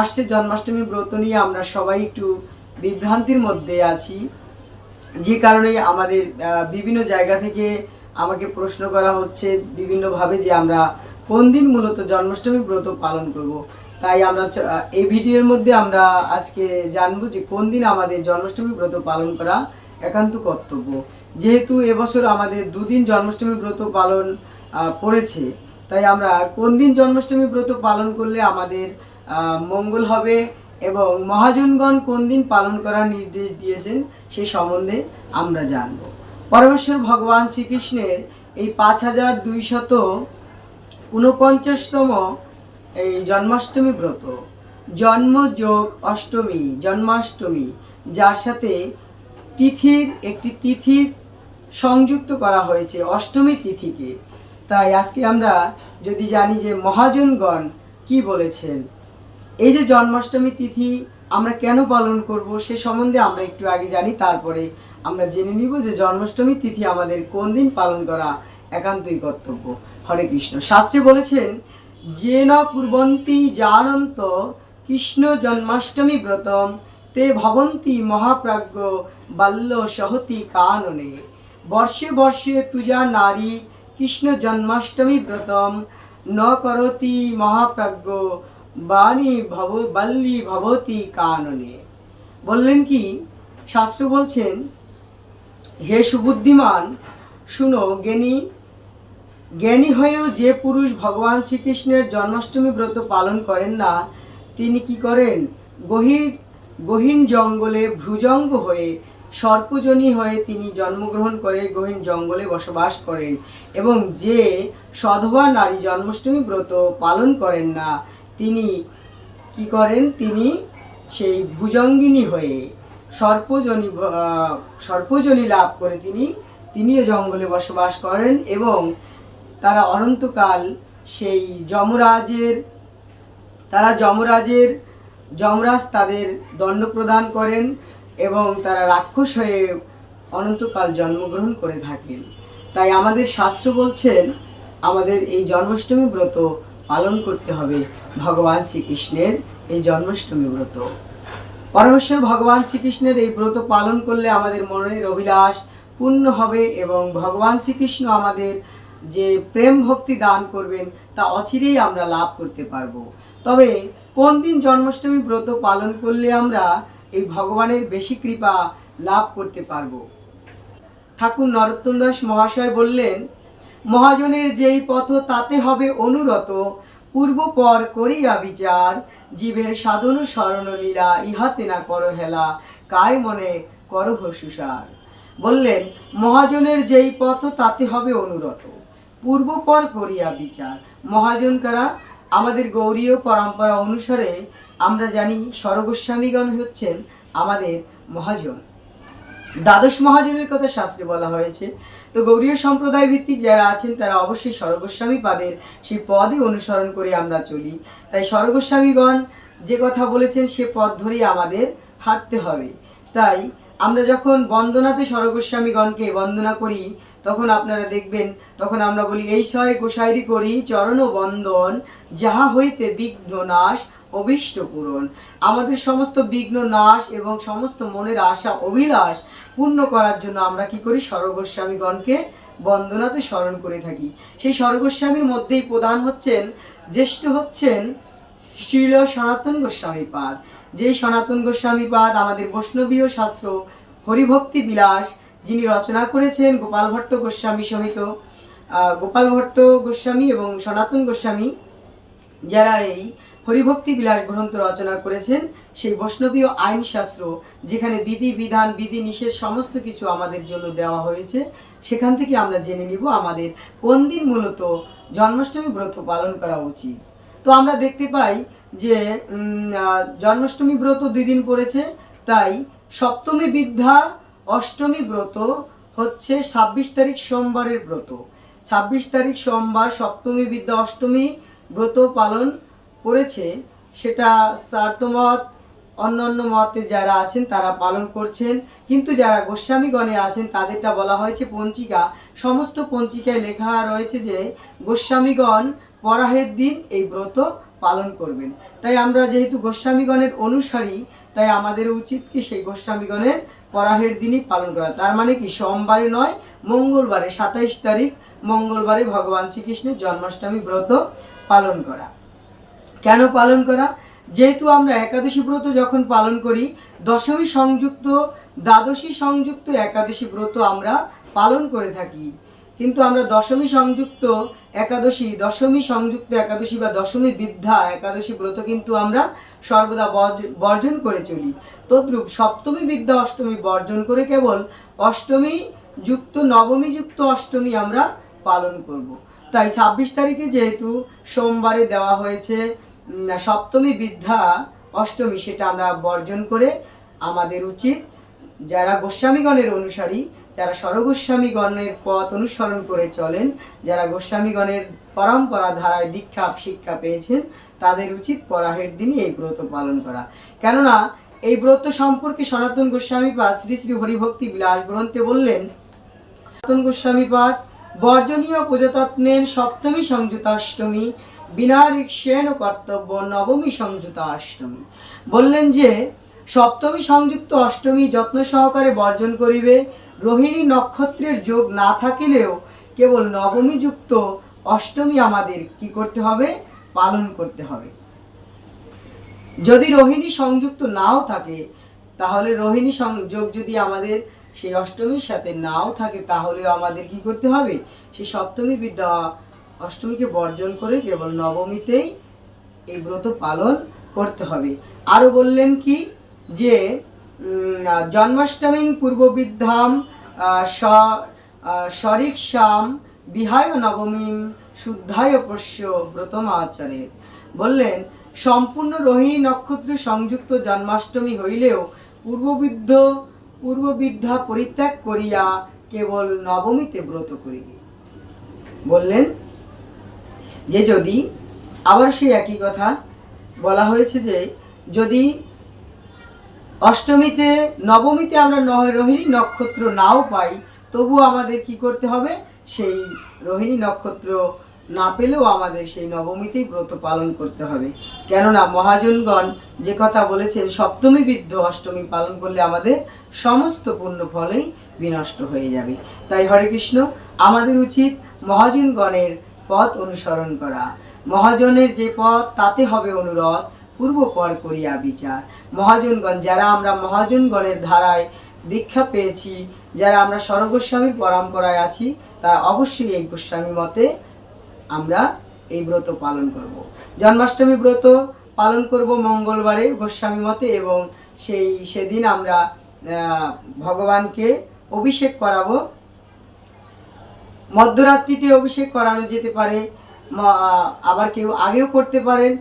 আসছে জন্মাষ্টমী ব্রত নিয়ে আমরা সবাই একটু বিভ্রান্তির মধ্যে আছি। যে কারণে আমাদের বিভিন্ন জায়গা থেকে আমাকে প্রশ্ন করা হচ্ছে বিভিন্নভাবে যে আমরা কোন দিন মূলত জন্মাষ্টমী ব্রত পালন করব। তাই আমরা এই ভিডিওর মধ্যে আমরা আজকে জানব যে কোন দিন আমাদের জন্মাষ্টমী ব্রত পালন করা একান্ত কর্তব্য। যেহেতু এবছর আমাদের দুদিন জন্মাষ্টমী ব্রত পালন পড়েছে, তাই আমরা কোন দিন জন্মাষ্টমী ব্রত পালন করলে আমাদের মঙ্গল হবে এবং মহাজনগণ কোন দিন পালন করার নির্দেশ দিয়েছেন সে সম্বন্ধে আমরা জানব। পরমেশ্বর ভগবান শ্রীকৃষ্ণের এই পাঁচ হাজার দুইশত ঊনপঞ্চাশতম এই জন্মাষ্টমী ব্রত জন্মযোগ অষ্টমী, জন্মাষ্টমী, যার সাথে তিথির একটি তিথির সংযুক্ত করা হয়েছে অষ্টমী তিথিকে। তাই আজকে আমরা যদি জানি যে মহাজনগণ কি বলেছেন এই যে জন্মাষ্টমী তিথি আমরা কেন পালন করব সে সম্বন্ধে আমরা একটু আগে জানি, তারপরে আমরা জেনে নিব যে জন্মাষ্টমী তিথি আমাদের কোন দিন পালন করা একান্তই কর্তব্য। হরে কৃষ্ণ। শাস্ত্রে বলেছেন যে না কুর্বন্তি জানন্ত কৃষ্ণ জন্মাষ্টমী ব্রতম, তে ভবন্তি মহাপ্রাজ্ঞ বাল্য সহতি কাননে। বর্ষে বর্ষে তুজা নারী কৃষ্ণ জন্মাষ্টমী ব্রতম, ন করতি মহাপ্রাজ্ঞ বাণী ভব, বাল্লি ভবতি কাননে। বললেন কি, শাস্ত্র বলছেন, হে সুবুদ্ধিমান, শুনো, জ্ঞানী জ্ঞানী হয়েও যে পুরুষ ভগবান শ্রীকৃষ্ণের জন্মাষ্টমী ব্রত পালন করেন না, তিনি কি করেন? গহীর, গহীন জঙ্গলে ভ্রুজঙ্গ হয়ে, সর্পজনী হয়ে তিনি জন্মগ্রহণ করে গহীন জঙ্গলে বসবাস করেন এবং যে সধবা নারী জন্মাষ্টমী ব্রত পালন করেন না তিনি কি করেন? তিনি সেই ভুজঙ্গিনী হয়ে সর্পজনী সর্পজনী লাভ করে তিনি, তিনিও জঙ্গলে বসবাস করেন এবং তারা অনন্তকাল সেই যমরাজের, তারা যমরাজের, যমরাজ তাদের দণ্ড প্রদান করেন এবং তারা রাক্ষস হয়ে অনন্তকাল জন্মগ্রহণ করে থাকেন। তাই আমাদের শাস্ত্র বলছেন, আমাদের এই জন্মাষ্টমী ব্রত পালন করতে হবে ভগবান শ্রীকৃষ্ণের এই জন্মাষ্টমী ব্রত। পরমেশ্বর ভগবান শ্রীকৃষ্ণের এই ব্রত পালন করলে আমাদের মনের অভিলাষ পূর্ণ হবে এবং ভগবান শ্রীকৃষ্ণ আমাদের যে প্রেম ভক্তি দান করবেন তা অচিরেই আমরা লাভ করতে পারব। তবে কোন দিন জন্মাষ্টমী ব্রত পালন করলে আমরা এই ভগবানের বেশি কৃপা লাভ করতে পারব? ঠাকুর নরোত্তম দাস মহাশয় বললেন মহাজনের যেই পথ, তাতে হবে অনুরত। পূর্ব পর করিয়া বিচার, জীবের সাধন স্মরণলীলা ইহাতে না কর হেলা, কায় মনে করহ সুসার। বললেন, মহাজনের যেই পথ, তাতে হবে অনুরত। পূর্বপর করিয়া বিচার। মহাজন কারা? আমাদের গৌরীয় পরম্পরা অনুসারে আমরা জানি, স্বরগোস্বামীগণ হচ্ছেন আমাদের মহাজন। দ্বাদশ মহাজনের কথা শাস্ত্রে বলা হয়েছে। তো গৌরীয় সম্প্রদায় ভিত্তিক যারা আছেন, তারা অবশ্যই স্বর্গস্বামী পাদের সেই পদই অনুসরণ করে আমরা চলি। তাই স্বর্গস্বামীগণ যে কথা বলেছেন, সে পথ ধরেই আমাদের হাঁটতে হবে। তাই আমরা যখন বন্দনাতে স্বর্গস্বামীগণকে বন্দনা করি, তখন আপনারা দেখবেন, তখন আমরা বলি, এই ছয় গোসাইরি করি চরণ বন্দন, যাহা হইতে বিঘ্ন নাশ অভীষ্ট পূরণ। আমাদের সমস্ত বিঘ্ন, নাশ এবং সমস্ত মনের আশা, অভিলাষ পূর্ণ করার জন্য আমরা কি করি? স্বর্গস্বামীগণকে বন্দনাতে স্মরণ করে থাকি। সেই স্বর্গস্বামীর মধ্যেই প্রধান হচ্ছেন, জ্যেষ্ঠ হচ্ছেন শ্রীল সনাতন গোস্বামী পাদ। যেই সনাতন গোস্বামী পাদ আমাদের বৈষ্ণবীয় শাস্ত্র হরিভক্তি বিলাস যিনি রচনা করেছেন গোপাল ভট্ট গোস্বামী সহিত গোপাল ভট্ট গোস্বামী এবং সনাতন গোস্বামী, যারা এই হরিভক্তি বিলাস গ্রন্থ রচনা করেছেন সেই বৈষ্ণবীয় আইনশাস্ত্র, যেখানে বিধি, বিধান, বিধি নিষেধ সমস্ত কিছু আমাদের জন্য দেওয়া হয়েছে। সেখান থেকে আমরা জেনে নিব আমাদের কোন দিন মূলত জন্মাষ্টমী ব্রত পালন করা উচিত। তো আমরা দেখতে পাই যে জন্মাষ্টমী ব্রত দুই দিন পড়েছে, তাই সপ্তমী বিদ্যা, অষ্টমী ব্রত হচ্ছে ছাব্বিশ তারিখ সোমবারের ব্রত। ছাব্বিশ তারিখ সোমবার সপ্তমী বিদ্যা, অষ্টমী ব্রত পালন করেছে, সেটা সার্থমত অন্য অন্য মতে যারা আছেন তারা পালন করছেন। কিন্তু যারা গোস্বামীগণে আছেন, তাদেরটা বলা হয়েছে পঞ্চিকা সমস্ত পঞ্চিকায় লেখা রয়েছে যে, গোস্বামীগণ পরাহের দিন এই ব্রত পালন করবেন। তাই আমরা যেহেতু গোস্বামীগণের অনুসারী, তাই আমাদের উচিত কি সেই গোস্বামীগণের পরাহের দিনই পালন করা। তার মানে কি, সোমবারে নয়, মঙ্গলবারে, সাতাইশ তারিখ, মঙ্গলবারে ভগবান শ্রীকৃষ্ণের জন্মাষ্টমী ব্রত পালন করা। কেন পালন করা? যেহেতু আমরা একাদশী ব্রত যখন পালন করি, দশমী সংযুক্ত, দ্বাদশী সংযুক্ত একাদশী ব্রত আমরা পালন করে থাকি। কিন্তু আমরা দশমী সংযুক্ত একাদশী, দশমী সংযুক্ত একাদশী বা দশমী বিদ্যা একাদশী ব্রত কিন্তু আমরা সর্বদা বর্জ- বর্জন করে চলি। তদ্রূপ সপ্তমী বিদ্যা, অষ্টমী বর্জন করে কেবল অষ্টমী যুক্ত, নবমী যুক্ত, অষ্টমী আমরা পালন করব। তাই ছাব্বিশ তারিখে যেহেতু সোমবারে দেওয়া হয়েছে সপ্তমী বিদ্যা, অষ্টমী সেটা আমরা বর্জন করে আমাদের উচিত। যারা গোস্বামীগণের অনুসারী, যারা স্বরগোস্বামীগণের পথ অনুসরণ করে চলেন, যারা গোস্বামীগণের পরম্পরা ধারায় দীক্ষা, শিক্ষা পেয়েছেন, তাদের উচিত পরাহের দিনই এই ব্রত পালন করা। কেননা, এই ব্রত সম্পর্কে সনাতন গোস্বামী পা শ্রী শ্রী হরিভক্তি বিলাস গ্রন্থে বললেন, সনাতন গোস্বামীপাদ বর্জনীয় প্রজাতত্মের সপ্তমী সংযুতাষ্টমী, বিনা রিক্সেন কর্তব্য নবমী সংযুতাষ্টমী। বললেন যে, সপ্তমী সংযুক্ত অষ্টমী যত্ন সহকারে বর্জন করিবে, রোহিণী নক্ষত্রের যোগ না থাকিলেও কেবল নবমী যুক্ত অষ্টমী আমাদের কি করতে হবে? পালন করতে হবে। যদি রোহিণী সংযুক্ত নাও থাকে, তাহলে রোহিণী সংযোগ যদি আমাদের সেই অষ্টমীর সাথে নাও থাকে তাহলেও আমাদের কি করতে হবে? সেই সপ্তমী বিদ্যা অষ্টমীকে বর্জন করে কেবল নবমীতেই এই ব্রত পালন করতে হবে। আরও বললেন কি যে জন্মাষ্টমী পূর্ববিদ্যাম আহ, স- আহ, বিহায় নবমীম শুদ্ধায় পশ্য ব্রতমাচরে বললেন সম্পূর্ণ রোহিণী নক্ষত্র সংযুক্ত জন্মাষ্টমী হইলেও পূর্ববিদ্ধ পূর্ববিদ্যা পরিত্যাগ করিয়া কেবল নবমীতে ব্রত করিবে। বললেন, যে যদি, আবার সেই একই কথা বলা হয়েছে যে, যদি অষ্টমীতে, নবমীতে আমরা নয় রোহিণী নক্ষত্র নাও পাই তবু আমাদের কি করতে হবে? সেই রোহিণী নক্ষত্র না পেলেও আমাদের সেই নবমীতেই ব্রত পালন করতে হবে। কেননা মহাজনগণ যে কথা বলেছেন, সপ্তমী বিদ্ধ অষ্টমী পালন করলে আমাদের সমস্ত পুণ্য ফলেই বিনষ্ট হয়ে যাবে। তাই হরে কৃষ্ণ, আমাদের উচিত মহাজনগণের পথ অনুসরণ করা। মহাজনের যে পথ, তাতে হবে অনুরোধ পূর্বপর করিয়া বিচার। মহাজনগণ, যারা আমরা মহাজনগণের ধারায় দীক্ষা পেয়েছি, যারা আমরা স্বরগোস্বামীর পরম্পরায় আছি, তারা অবশ্যই এই গোস্বামী মতে আমরা এই ব্রত পালন করব। জন্মাষ্টমী ব্রত পালন করব মঙ্গলবারে গোস্বামী মতে এবং সেই সেদিন আমরা ভগবানকে অভিষেক করাবো। মধ্যরাত্রিতে অভিষেক করানো যেতে পারে আবার কেউ আগেও করতে পারেন।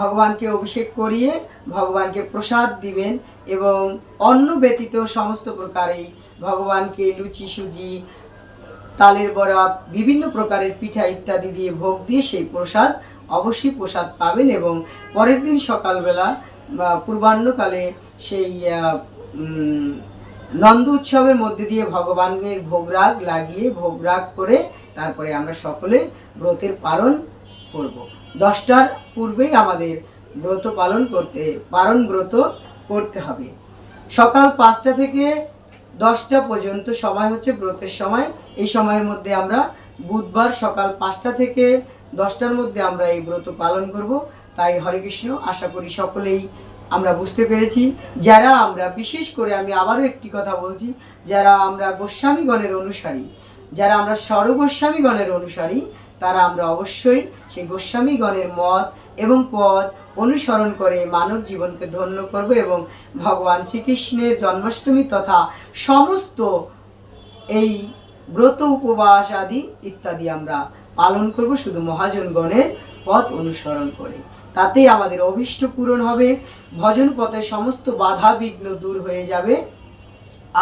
ভগবানকে অভিষেক করিয়ে ভগবানকে প্রসাদ দিবেন এবং অন্ন ব্যতীত সমস্ত প্রকারেই ভগবানকে লুচি, সুজি তালের বড়া, বিভিন্ন প্রকারের পিঠা ইত্যাদি দিয়ে ভোগ দিয়ে সেই প্রসাদ অবশ্যই প্রসাদ পাবেন এবং পরের দিন সকালবেলা পূর্বাহ্নকালে সেই নন্দ উৎসবের মধ্যে দিয়ে ভগবানের ভোগরাগ লাগিয়ে ভোগরাগ করে তারপরে আমরা সকলে ব্রতের পালন করব। দশটার পূর্বেই আমাদের ব্রত পালন করতে, পালন ব্রত করতে হবে। সকাল পাঁচটা থেকে দশটা পর্যন্ত সময় হচ্ছে ব্রতের সময়। এই সময়ের মধ্যে আমরা বুধবার সকাল পাঁচটা থেকে দশটার মধ্যে আমরা এই ব্রত পালন করব। তাই হরে কৃষ্ণ, আশা করি সকলেই আমরা বুঝতে পেরেছি। যারা আমরা, বিশেষ করে আমি আবারও একটি কথা বলছি, যারা আমরা গোস্বামীগণের অনুসারী, যারা আমরা স্বরগোস্বামীগণের অনুসারী তারা আমরা অবশ্যই সেই গোস্বামীগণের মত এবং পথ অনুসরণ করে মানব জীবনকে ধন্য করব এবং ভগবান শ্রীকৃষ্ণের জন্মাষ্টমী তথা সমস্ত এই ব্রত উপবাস আদি ইত্যাদি আমরা পালন করব শুধু মহাজনগণের পথ অনুসরণ করে। তাতেই আমাদের অভীষ্ট পূরণ হবে, ভজন পথে সমস্ত বাধা বিঘ্ন দূর হয়ে যাবে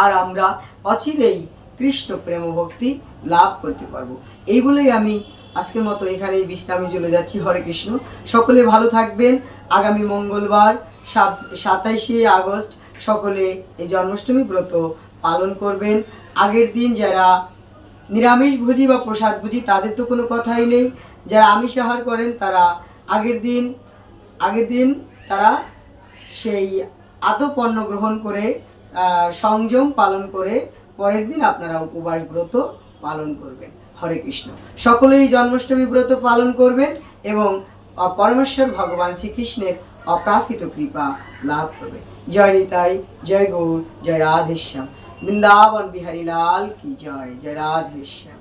আর আমরা অচিরেই কৃষ্ণ প্রেম ভক্তি লাভ করতে পারব। এই বলেই আমি আজকের মতো এখানেই বিশ্রামে চলে যাচ্ছি। হরে কৃষ্ণ। সকলে ভালো থাকবেন। আগামী মঙ্গলবার সাতাইশে আগস্ট, সকলে এই জন্মাষ্টমী ব্রত পালন করবেন। আগের দিন যারা নিরামিষ ভোজি বা প্রসাদ ভোজি, তাদের তো কোনো কথাই নেই। যারা আমিষ আহার করেন, তারা আগের দিন আগের দিন তারা সেই আতপন্ন গ্রহণ করে সংযম পালন করে, পরের দিন আপনারা উপবাস ব্রত পালন করবেন। হরে কৃষ্ণ। সকলেই জন্মাষ্টমী ব্রত পালন করবেন এবং পরমেশ্বর ভগবান শ্রীকৃষ্ণের অপ্রাকৃত কৃপা লাভ করবে জয় নিতাই, জয় গৌর, জয় রাধেশ্যাম। বৃন্দাবন বিহারী লাল কি জয় জয় রাধেশ্যাম।